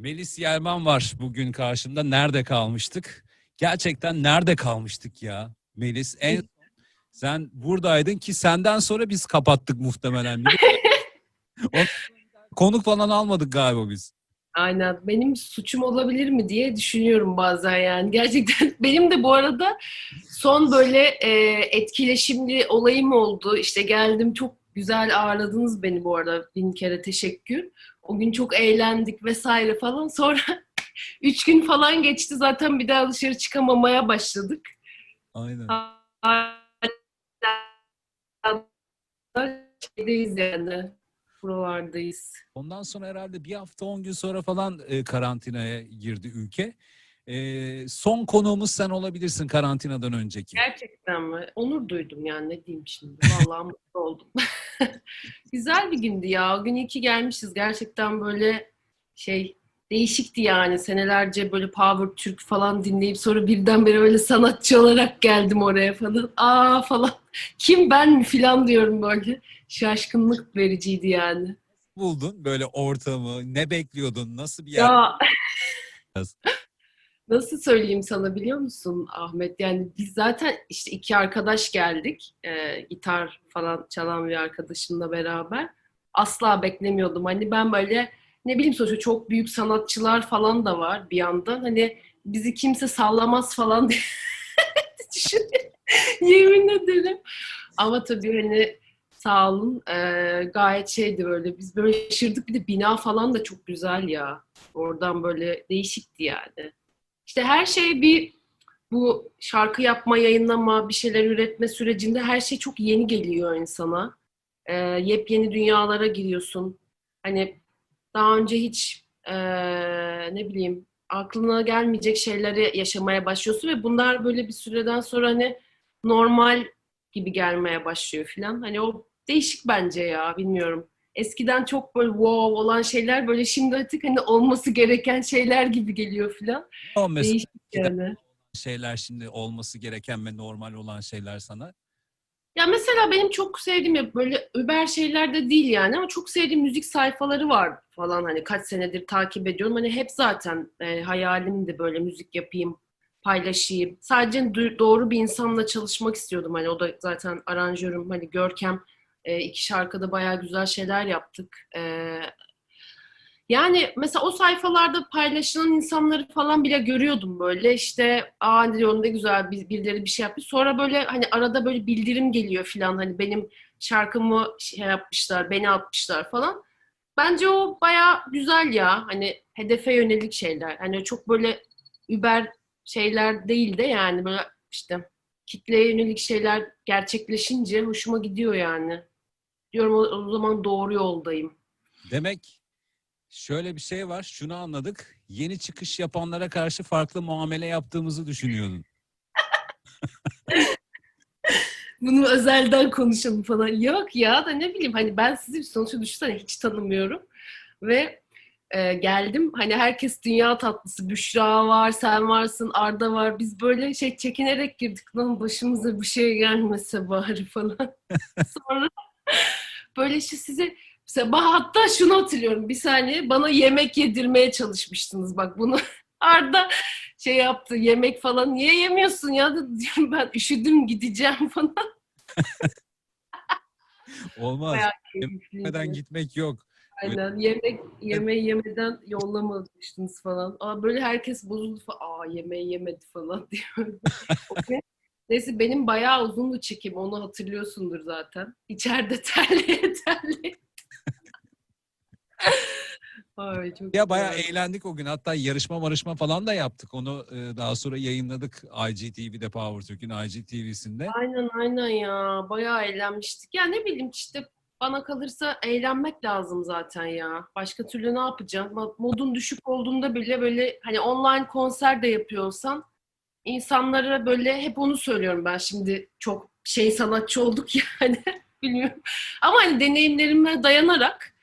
Melis Yelman var bugün karşımda. Nerede kalmıştık? Gerçekten nerede kalmıştık ya Melis? En sen buradaydın ki senden sonra biz kapattık muhtemelen. Konuk falan almadık galiba biz. Aynen. Benim suçum olabilir mi diye düşünüyorum bazen yani. Gerçekten benim de bu arada son böyle e, etkileşimli olayım oldu. İşte geldim çok güzel ağırladınız beni bu arada. Bin kere teşekkür. O gün çok eğlendik vesaire falan. Sonra üç gün falan geçti zaten bir daha dışarı çıkamamaya başladık. Aynen. Şeydeyiz yani. Buralardayız. Ondan sonra herhalde bir hafta on gün sonra falan e, karantinaya girdi ülke. E, son konuğumuz sen olabilirsin karantinadan önceki. Gerçekten mi? Onur duydum yani ne diyeyim şimdi. Vallahi mutlu oldum. Güzel bir gündü ya. O gün iyi ki gelmişiz. Gerçekten böyle şey değişikti yani. Senelerce böyle Power Türk falan dinleyip sonra birdenbire öyle sanatçı olarak geldim oraya falan. Aa falan. Kim ben mi falan diyorum böyle. Şaşkınlık vericiydi yani. Buldun böyle ortamı, ne bekliyordun, nasıl bir yer? Ya. Nasıl söyleyeyim sana biliyor musun Ahmet? Yani biz zaten işte iki arkadaş geldik. Ee, gitar falan çalan bir arkadaşımla beraber. Asla beklemiyordum. Hani ben böyle ne bileyim sonuçta çok büyük sanatçılar falan da var bir yandan. Hani bizi kimse sallamaz falan diye düşünüyorum. Yemin ederim. Ama tabii hani sağ olun ee, gayet şeydi böyle. Biz böyle şaşırdık. Bir de bina falan da çok güzel ya. Oradan böyle değişikti yani. İşte her şey bir bu şarkı yapma, yayınlama, bir şeyler üretme sürecinde her şey çok yeni geliyor insana. Ee, yepyeni dünyalara giriyorsun. Hani daha önce hiç ee, ne bileyim aklına gelmeyecek şeyleri yaşamaya başlıyorsun ve bunlar böyle bir süreden sonra hani normal gibi gelmeye başlıyor filan. Hani o değişik bence ya bilmiyorum. Eskiden çok böyle wow olan şeyler böyle şimdi artık hani olması gereken şeyler gibi geliyor filan. O mesela Değişik yani. şeyler şimdi olması gereken ve normal olan şeyler sana. Ya mesela benim çok sevdiğim ya böyle über şeyler de değil yani ama çok sevdiğim müzik sayfaları var falan hani kaç senedir takip ediyorum. Hani hep zaten e, hayalimdi böyle müzik yapayım, paylaşayım. Sadece doğru bir insanla çalışmak istiyordum. Hani o da zaten aranjörüm hani Görkem e, iki şarkıda bayağı güzel şeyler yaptık. E, yani mesela o sayfalarda paylaşılan insanları falan bile görüyordum böyle işte aa diyorum ne güzel bir- birileri bir şey yapmış. Sonra böyle hani arada böyle bildirim geliyor falan hani benim şarkımı şey yapmışlar, beni atmışlar falan. Bence o baya güzel ya hani hedefe yönelik şeyler. Hani çok böyle über şeyler değil de yani böyle işte kitleye yönelik şeyler gerçekleşince hoşuma gidiyor yani. Diyorum o, o zaman doğru yoldayım. Demek şöyle bir şey var. Şunu anladık. Yeni çıkış yapanlara karşı farklı muamele yaptığımızı düşünüyordun. Bunu özelden konuşalım falan. Yok ya da ne bileyim hani ben sizi sonuçta düşünsene hiç tanımıyorum. Ve e, geldim hani herkes dünya tatlısı. Büşra var, sen varsın, Arda var. Biz böyle şey çekinerek girdik. Lan başımıza bir şey gelmese bari falan. Sonra böyle işte size sabah hatta şunu hatırlıyorum bir saniye bana yemek yedirmeye çalışmıştınız bak bunu Arda şey yaptı yemek falan niye yemiyorsun ya diyorum ben üşüdüm gideceğim falan. Olmaz. Yemeden gitmek yok. Aynen yemek yemeği yemeden yollamamıştınız falan. Aa, böyle herkes bozuldu falan. Aa yemeği yemedi falan diyor. Neyse benim bayağı uzundu çekim onu hatırlıyorsundur zaten. İçeride terliye terliye. Ay çok Ya bayağı güzel. eğlendik o gün. Hatta yarışma marışma falan da yaptık. Onu e, daha sonra yayınladık IGTV'de Power Türk'ün IGTV'sinde. Aynen aynen ya. Bayağı eğlenmiştik. Ya ne bileyim işte bana kalırsa eğlenmek lazım zaten ya. Başka türlü ne yapacağım? Bak, Modun düşük olduğunda bile böyle hani online konser de yapıyorsan insanlara böyle hep onu söylüyorum ben şimdi çok şey sanatçı olduk yani bilmiyorum. Ama hani deneyimlerime dayanarak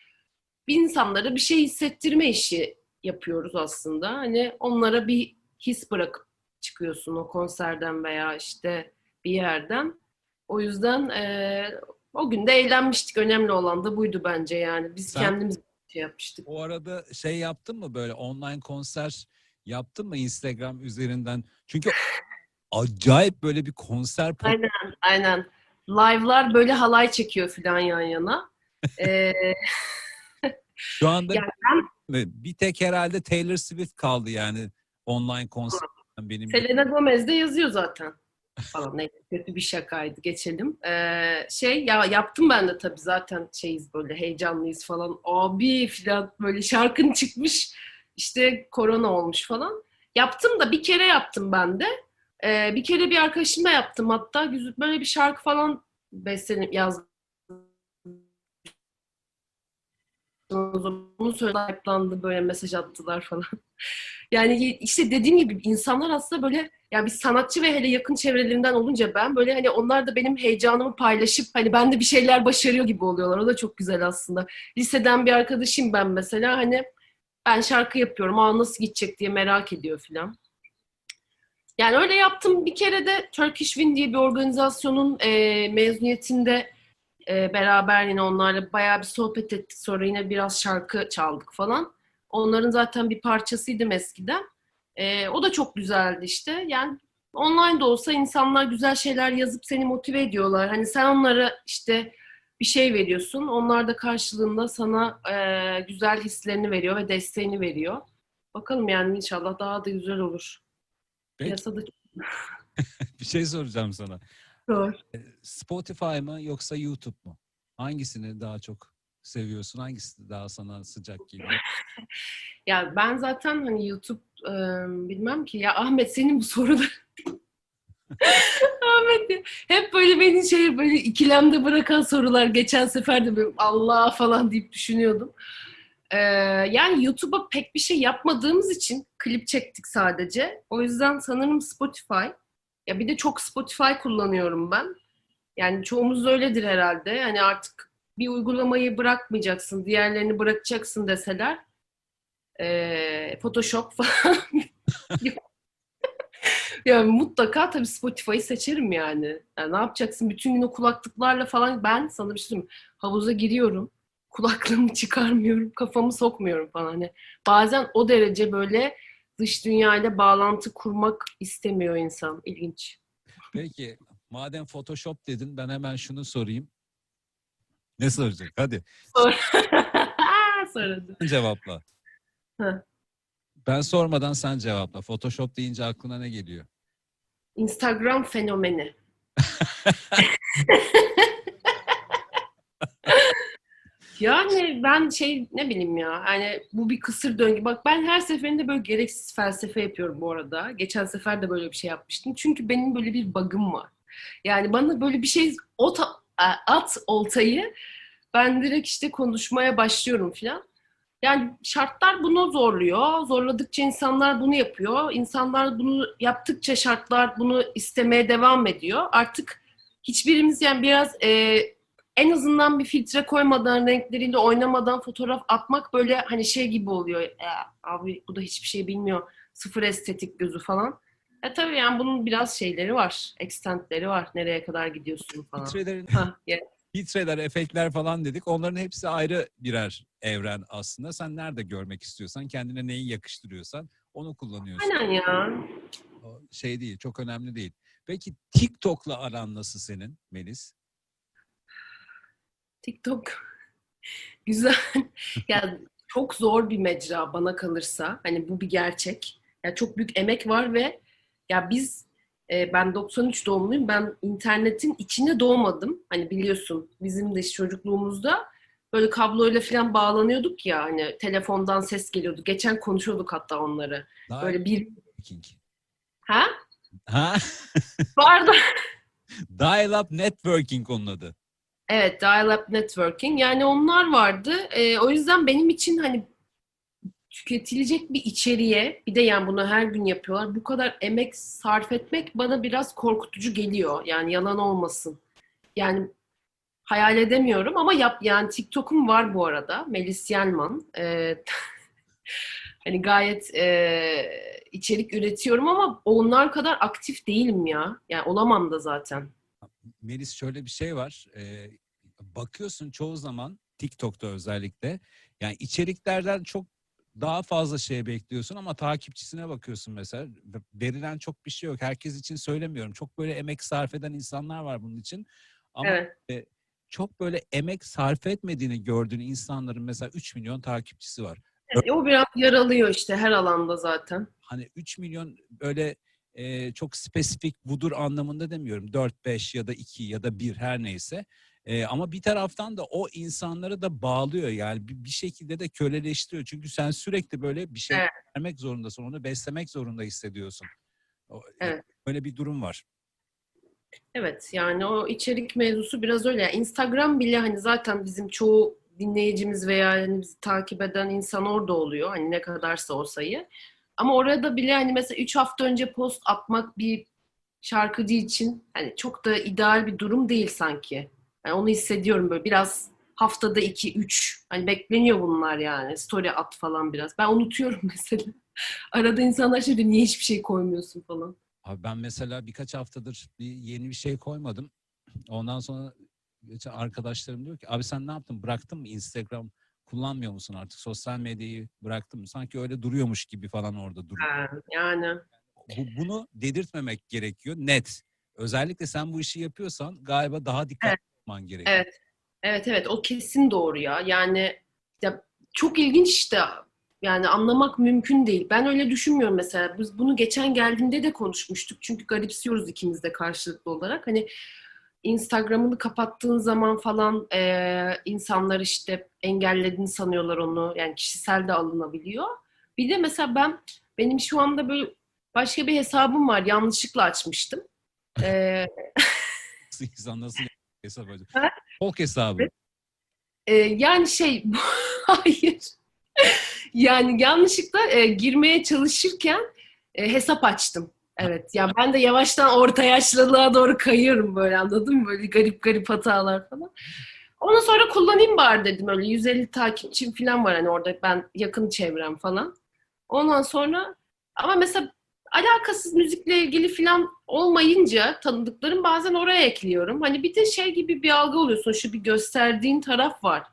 bir insanlara bir şey hissettirme işi yapıyoruz aslında. Hani onlara bir his bırakıp çıkıyorsun o konserden veya işte bir yerden. O yüzden eee, o gün de eğlenmiştik. Önemli olan da buydu bence yani. Biz Sen- kendimiz şey yapmıştık. O arada şey yaptın mı böyle online konser yaptın mı Instagram üzerinden? Çünkü acayip böyle bir konser Aynen, aynen. Live'lar böyle halay çekiyor falan yan yana. Ee, Şu anda Yani bir tek herhalde Taylor Swift kaldı yani online konser benim. Selena Gomez de yazıyor zaten. Falan ne kötü bir şakaydı geçelim. Ee, şey ya yaptım ben de tabii zaten şeyiz böyle heyecanlıyız falan. Abi filan böyle şarkın çıkmış işte korona olmuş falan. Yaptım da bir kere yaptım ben de. Ee, bir kere bir arkadaşımla yaptım hatta böyle bir şarkı falan beslenip yazdım. Bunu söyle hype'landı böyle mesaj attılar falan. Yani işte dediğim gibi insanlar aslında böyle yani bir sanatçı ve hele yakın çevrelerinden olunca ben böyle hani onlar da benim heyecanımı paylaşıp hani ben de bir şeyler başarıyor gibi oluyorlar. O da çok güzel aslında. Liseden bir arkadaşım ben mesela hani ben şarkı yapıyorum. Aa nasıl gidecek diye merak ediyor filan. Yani öyle yaptım. Bir kere de Turkish Win diye bir organizasyonun e, mezuniyetinde e, beraber yine onlarla bayağı bir sohbet ettik. Sonra yine biraz şarkı çaldık falan. Onların zaten bir parçasıydım eskiden. Ee, o da çok güzeldi işte. Yani online de olsa insanlar güzel şeyler yazıp seni motive ediyorlar. Hani sen onlara işte bir şey veriyorsun. Onlar da karşılığında sana e, güzel hislerini veriyor ve desteğini veriyor. Bakalım yani inşallah daha da güzel olur. Peki. Piyasada bir şey soracağım sana. zor. Spotify mı yoksa YouTube mu? Hangisini daha çok seviyorsun? Hangisi daha sana sıcak geliyor? Ya ben zaten hani YouTube e, bilmem ki ya Ahmet senin bu soruda Ahmet hep böyle beni şey böyle ikilemde bırakan sorular. Geçen sefer de böyle Allah falan deyip düşünüyordum. Ee, yani YouTube'a pek bir şey yapmadığımız için klip çektik sadece. O yüzden sanırım Spotify. Ya bir de çok Spotify kullanıyorum ben. Yani çoğumuz öyledir herhalde. Yani artık bir uygulamayı bırakmayacaksın, diğerlerini bırakacaksın deseler e, Photoshop falan. yani mutlaka tabii Spotify'ı seçerim yani. yani. Ne yapacaksın? Bütün gün o kulaklıklarla falan ben sana bir şey söyleyeyim. Havuza giriyorum. Kulaklığımı çıkarmıyorum. Kafamı sokmuyorum falan. Hani bazen o derece böyle dış dünyayla bağlantı kurmak istemiyor insan. İlginç. Peki madem Photoshop dedin ben hemen şunu sorayım. Ne soracak? Hadi sen cevapla. Hı. Ben sormadan sen cevapla. Photoshop deyince aklına ne geliyor? Instagram fenomeni. Yani ben şey ne bileyim ya hani bu bir kısır döngü. Bak ben her seferinde böyle gereksiz felsefe yapıyorum bu arada. Geçen sefer de böyle bir şey yapmıştım. Çünkü benim böyle bir bug'ım var. Yani bana böyle bir şey ot, at oltayı ben direkt işte konuşmaya başlıyorum filan. Yani şartlar bunu zorluyor. Zorladıkça insanlar bunu yapıyor. İnsanlar bunu yaptıkça şartlar bunu istemeye devam ediyor. Artık hiçbirimiz yani biraz e, en azından bir filtre koymadan, renkleriyle oynamadan fotoğraf atmak böyle hani şey gibi oluyor. E, abi bu da hiçbir şey bilmiyor. Sıfır estetik gözü falan. E tabii yani bunun biraz şeyleri var. Extentleri var. Nereye kadar gidiyorsun falan. Filtrelerin, Ha, yeah. filtreler, efektler falan dedik. Onların hepsi ayrı birer evren aslında. Sen nerede görmek istiyorsan, kendine neyi yakıştırıyorsan onu kullanıyorsun. Aynen ya. O şey değil, çok önemli değil. Peki TikTok'la aran nasıl senin Melis? TikTok güzel. ya çok zor bir mecra bana kalırsa. Hani bu bir gerçek. Ya çok büyük emek var ve ya biz e, ben 93 doğumluyum. Ben internetin içine doğmadım. Hani biliyorsun bizim de çocukluğumuzda böyle kabloyla falan bağlanıyorduk ya hani telefondan ses geliyordu. Geçen konuşuyorduk hatta onları. Daha Böyle bir ha? Ha? Vardı. Dial-up networking onun adı. Evet, dial-up networking. Yani onlar vardı. Ee, o yüzden benim için hani tüketilecek bir içeriğe, bir de yani bunu her gün yapıyorlar. Bu kadar emek sarf etmek bana biraz korkutucu geliyor. Yani yalan olmasın. Yani hayal edemiyorum ama yap yani TikTok'um var bu arada. Melis Yelman. Ee, hani gayet e, içerik üretiyorum ama onlar kadar aktif değilim ya. Yani olamam da zaten. Melis şöyle bir şey var. Ee, bakıyorsun çoğu zaman TikTok'ta özellikle Yani içeriklerden çok daha fazla şey bekliyorsun ama takipçisine bakıyorsun mesela. Ve- Verilen çok bir şey yok. Herkes için söylemiyorum. Çok böyle emek sarf eden insanlar var bunun için. Ama Evet. çok böyle emek sarf etmediğini gördüğün insanların mesela 3 milyon takipçisi var. Evet, o biraz yaralıyor işte her alanda zaten. Hani 3 milyon böyle e, çok spesifik budur anlamında demiyorum. 4, 5 ya da 2 ya da 1 her neyse. E, ama bir taraftan da o insanları da bağlıyor yani bir, bir şekilde de köleleştiriyor. Çünkü sen sürekli böyle bir şey Evet. vermek zorundasın, onu beslemek zorunda hissediyorsun. O- Evet. Böyle bir durum var. Evet yani o içerik mevzusu biraz öyle. Yani Instagram bile hani zaten bizim çoğu dinleyicimiz veya hani bizi takip eden insan orada oluyor. Hani ne kadarsa o sayı. Ama orada bile hani mesela 3 hafta önce post atmak bir şarkıcı için hani çok da ideal bir durum değil sanki. Yani onu hissediyorum böyle biraz haftada 2-3 hani bekleniyor bunlar yani. Story at falan biraz. Ben unutuyorum mesela. Arada insanlar şey diyor niye hiçbir şey koymuyorsun falan. Abi ben mesela birkaç haftadır bir yeni bir şey koymadım. Ondan sonra arkadaşlarım diyor ki abi sen ne yaptın? Bıraktın mı Instagram? Kullanmıyor musun artık? Sosyal medyayı bıraktın mı? Sanki öyle duruyormuş gibi falan orada duruyor. Ha, yani Bu, bunu dedirtmek gerekiyor net. Özellikle sen bu işi yapıyorsan galiba daha dikkatli Evet. Olman gerekiyor. Evet. Evet evet o kesin doğru ya. Yani ya çok ilginç işte. Yani anlamak mümkün değil. Ben öyle düşünmüyorum mesela. Biz bunu geçen geldiğinde de konuşmuştuk. Çünkü garipsiyoruz ikimiz de karşılıklı olarak. Hani Instagram'ını kapattığın zaman falan eee, insanlar işte engellediğini sanıyorlar onu. Yani kişisel de alınabiliyor. Bir de mesela ben benim şu anda böyle başka bir hesabım var. Yanlışlıkla açmıştım. Nasıl insan nasıl hesap? Ha? Folk hesabı. Ee, yani şey hayır. Yani yanlışlıkla e, girmeye çalışırken e, hesap açtım. Evet. Ya ben de yavaştan orta yaşlılığa doğru kayıyorum böyle anladın mı? Böyle garip garip hatalar falan. Ondan sonra kullanayım bari dedim öyle 150 takipçim falan var hani orada ben yakın çevrem falan. Ondan sonra ama mesela alakasız müzikle ilgili falan olmayınca tanıdıklarım bazen oraya ekliyorum. Hani bir de şey gibi bir algı oluyorsun. Şu bir gösterdiğin taraf var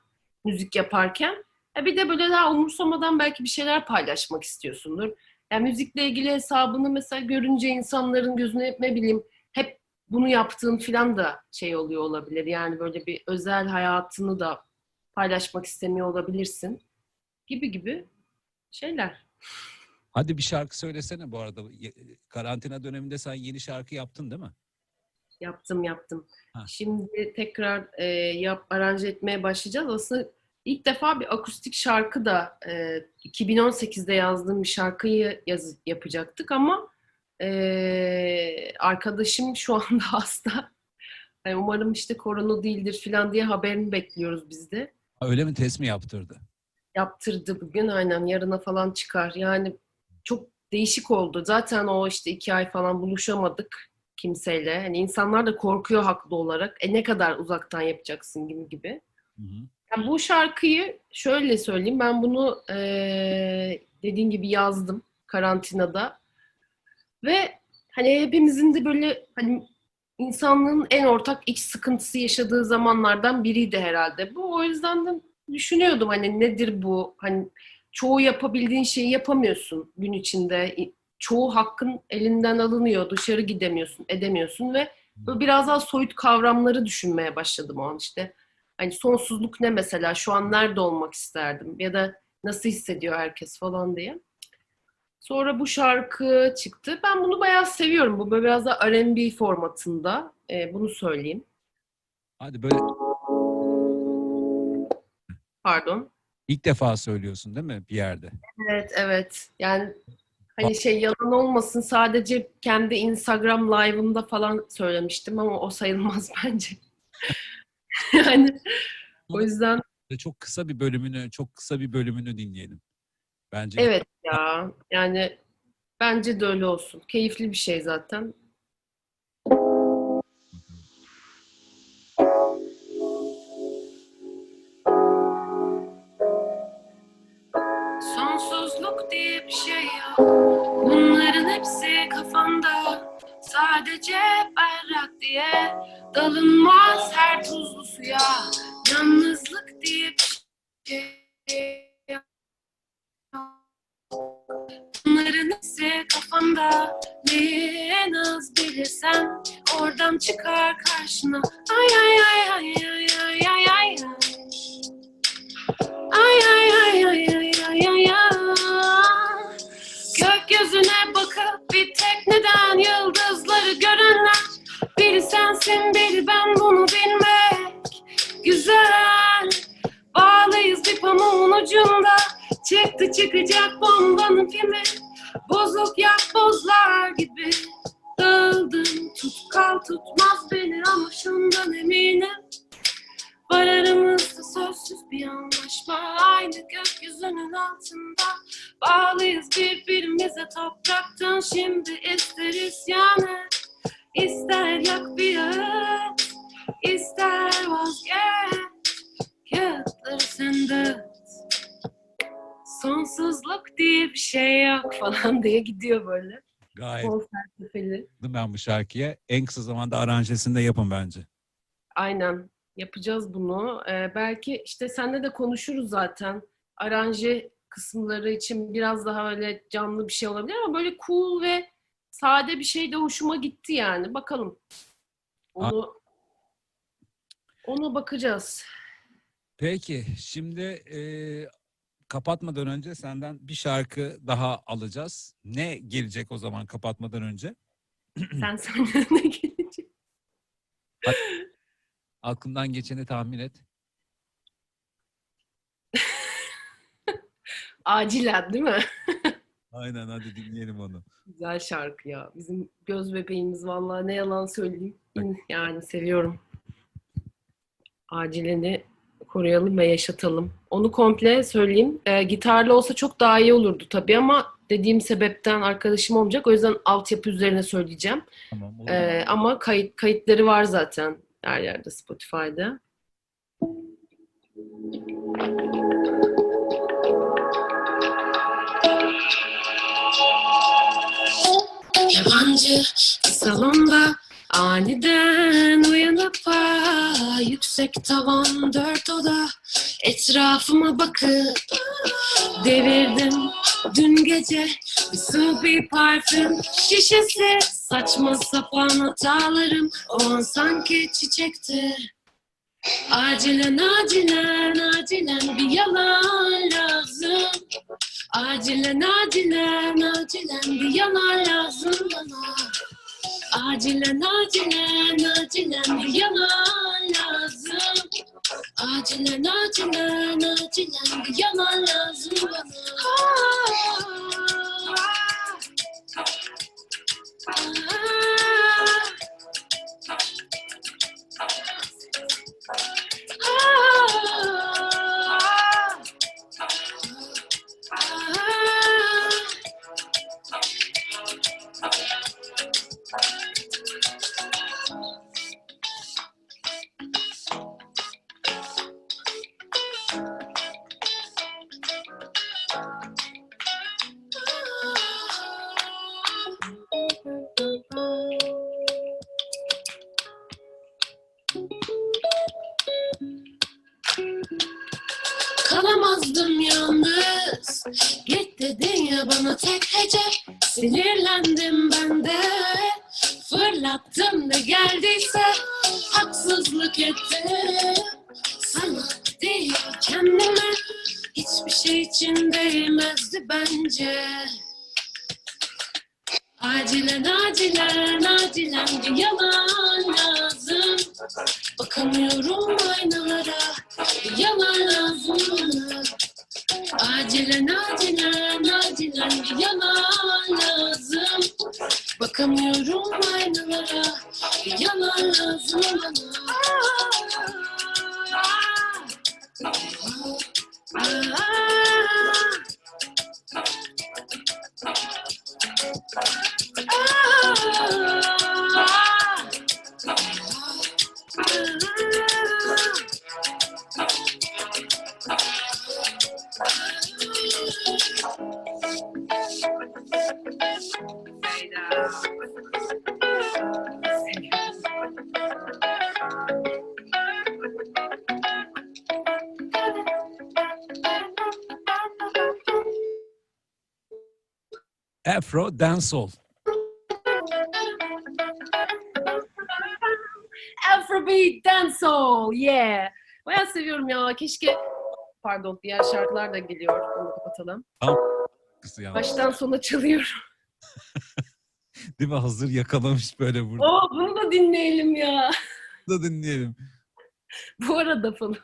müzik yaparken. E bir de böyle daha umursamadan belki bir şeyler paylaşmak istiyorsundur. Yani müzikle ilgili hesabını mesela görünce insanların gözüne ne bileyim hep bunu yaptığın falan da şey oluyor olabilir. Yani böyle bir özel hayatını da paylaşmak istemiyor olabilirsin. Gibi gibi şeyler. Hadi bir şarkı söylesene bu arada. Karantina döneminde sen yeni şarkı yaptın değil mi? Yaptım yaptım. Ha. Şimdi tekrar e, yap aranje etmeye başlayacağız. Aslında ilk defa bir akustik şarkı da e, 2018'de yazdığım bir şarkıyı yaz, yapacaktık ama e, arkadaşım şu anda hasta. Yani umarım işte korona değildir falan diye haberini bekliyoruz biz de. Ha, öyle mi test mi yaptırdı? Yaptırdı bugün aynen yarına falan çıkar. Yani çok değişik oldu. Zaten o işte iki ay falan buluşamadık kimseyle. Hani insanlar da korkuyor haklı olarak. E ne kadar uzaktan yapacaksın gibi gibi. Hı hı. Yani bu şarkıyı şöyle söyleyeyim. Ben bunu eee dediğin gibi yazdım karantinada. Ve hani hepimizin de böyle hani insanlığın en ortak iç sıkıntısı yaşadığı zamanlardan biriydi herhalde. Bu o yüzden de düşünüyordum hani nedir bu? Hani çoğu yapabildiğin şeyi yapamıyorsun gün içinde. Çoğu hakkın elinden alınıyor. Dışarı gidemiyorsun, edemiyorsun ve biraz daha soyut kavramları düşünmeye başladım o an işte. Hani sonsuzluk ne mesela? Şu an nerede olmak isterdim? Ya da nasıl hissediyor herkes falan diye. Sonra bu şarkı çıktı. Ben bunu bayağı seviyorum. Bu böyle biraz da R&B formatında. Ee, bunu söyleyeyim. Hadi böyle Pardon. İlk defa söylüyorsun değil mi bir yerde? Evet, evet. Yani hani şey yalan olmasın sadece kendi Instagram live'ımda falan söylemiştim ama o sayılmaz bence. yani o yüzden Çok kısa bir bölümünü, çok kısa bir bölümünü dinleyelim. Bence evet ya. Yani bence de öyle olsun. Keyifli bir şey zaten. Sadece berrak diye dalınmaz her tuzlu suya. Yalnızlık diye bir şey Bunların hepsi kafanda Neyi en az bilirsen Oradan çıkar karşına Ay ay ay ay ay ay ay ay Ay ay ay ay ay ay ay ay Gökyüzüne bakıp tekneden yıldızları görenler. Biri sensin biri ben bunu bilmek güzel. Bağlıyız bir pamuğun ucunda. Çıktı çıkacak bombanın pimi Bozuk yapbozlar gibi. Dağıldım tut kal tutmaz beni ama şundan eminim Var aramızda sözsüz bir anlaşma Aynı gökyüzünün altında Bağlıyız birbirimize topraktan Şimdi ister isyan et İster yak bir ağıt İster vazgeç Kağıtları sende Sonsuzluk diye bir şey yok falan diye gidiyor böyle. Gayet Bol felsefeli. ben bu şarkıya. En kısa zamanda aranjesini de yapın bence. Aynen yapacağız bunu. Ee, belki işte seninle de konuşuruz zaten. Aranje kısımları için biraz daha öyle canlı bir şey olabilir ama böyle cool ve sade bir şey de hoşuma gitti yani. Bakalım. Onu ona bakacağız. Peki şimdi e, kapatmadan önce senden bir şarkı daha alacağız. Ne gelecek o zaman kapatmadan önce? Sen senden ne gelecek? Aklından geçeni tahmin et. Acilen değil mi? Aynen hadi dinleyelim onu. Güzel şarkı ya. Bizim göz bebeğimiz vallahi ne yalan söyleyeyim. Yani seviyorum. Acilini koruyalım ve yaşatalım. Onu komple söyleyeyim. Ee, gitarlı olsa çok daha iyi olurdu tabii ama dediğim sebepten arkadaşım olmayacak. O yüzden altyapı üzerine söyleyeceğim. Tamam. o Ee, ama kayıt kayıtları var zaten her yerde Spotify'da. Yabancı salonda aniden uyanıp ah, yüksek tavan dört oda etrafıma bakıp devirdim dün gece bir su bir parfüm şişesi saçma sapan hatalarım o an sanki çiçekti. Acilen acilen acilen bir yalan lazım. Acilen acilen acilen bir yalan lazım bana. Acilen acilen acilen bir yalan lazım. Acilen acilen acilen bir yalan Kalamazdım yalnız. Git dedin ya bana tek hece. Sinirlendim ben de. Fırlattım da geldiyse. Haksızlık ettim. Sana değil kendime. Hiçbir şey için değmezdi bence. Acilen acilen acilen bir yalan lazım Bakamıyorum aynalara. Yalan lazım Acilen acilen Afro Dancehall. Afrobeat Dancehall, yeah. Bayağı seviyorum ya. Keşke... Pardon, diğer şarkılar da geliyor. Onu kapatalım. Ya. Baştan sona çalıyorum. Değil mi? Hazır yakalamış böyle burada. Oo, bunu da dinleyelim ya. da dinleyelim. Bu arada falan.